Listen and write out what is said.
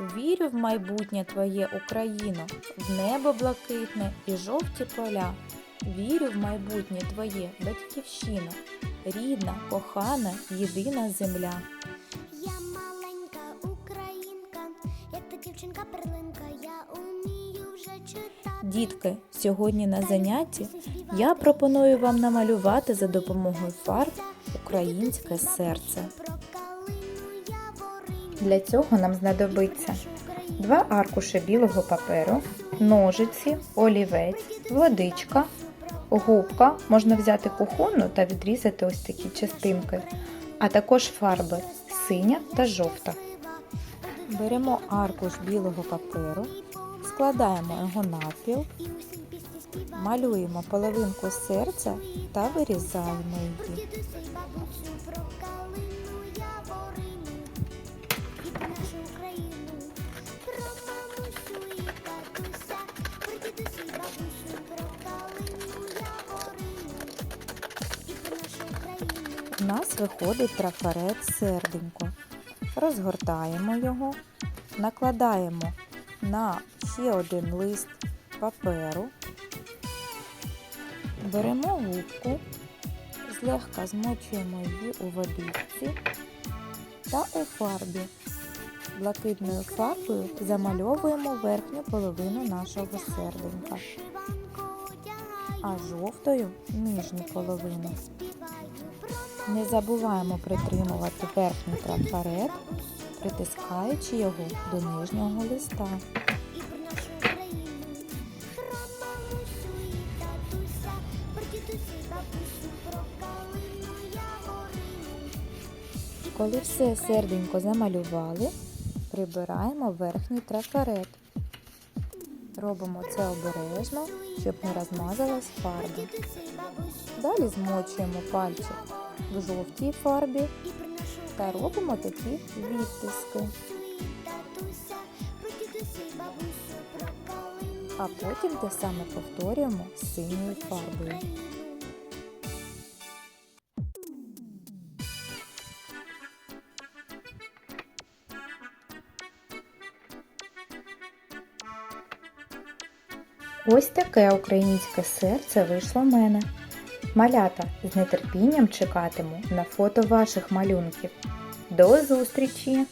Вірю в майбутнє твоє Україно, в небо блакитне і жовті поля. Вірю в майбутнє твоє батьківщина, рідна, кохана, єдина земля. Я маленька українка, як та дівчинка перлинка, я умію вже читати. Дітки, сьогодні на занятті я пропоную вам намалювати за допомогою фарб українське серце. Для цього нам знадобиться два аркуші білого паперу, ножиці, олівець, водичка, губка. Можна взяти кухонну та відрізати ось такі частинки, а також фарби синя та жовта. Беремо аркуш білого паперу, складаємо його навпіл, малюємо половинку серця та вирізаємо її. У нас виходить трафарет серденько. Розгортаємо його, накладаємо на ще один лист паперу, беремо губку, злегка змочуємо її у водичці та у фарбі. Блакитною фарбою замальовуємо верхню половину нашого серденька, а жовтою нижню половину. Не забуваємо притримувати верхній трафарет, притискаючи його до нижнього листа. Коли все серденько замалювали, прибираємо верхній трафарет. Робимо це обережно, щоб не розмазалась фарба. Далі змочуємо пальчик в жовтій фарбі та робимо такі відтиски, а потім те саме повторюємо синьою фарбою. Ось таке українське серце вийшло в мене. Малята з нетерпінням чекатиму на фото ваших малюнків. До зустрічі!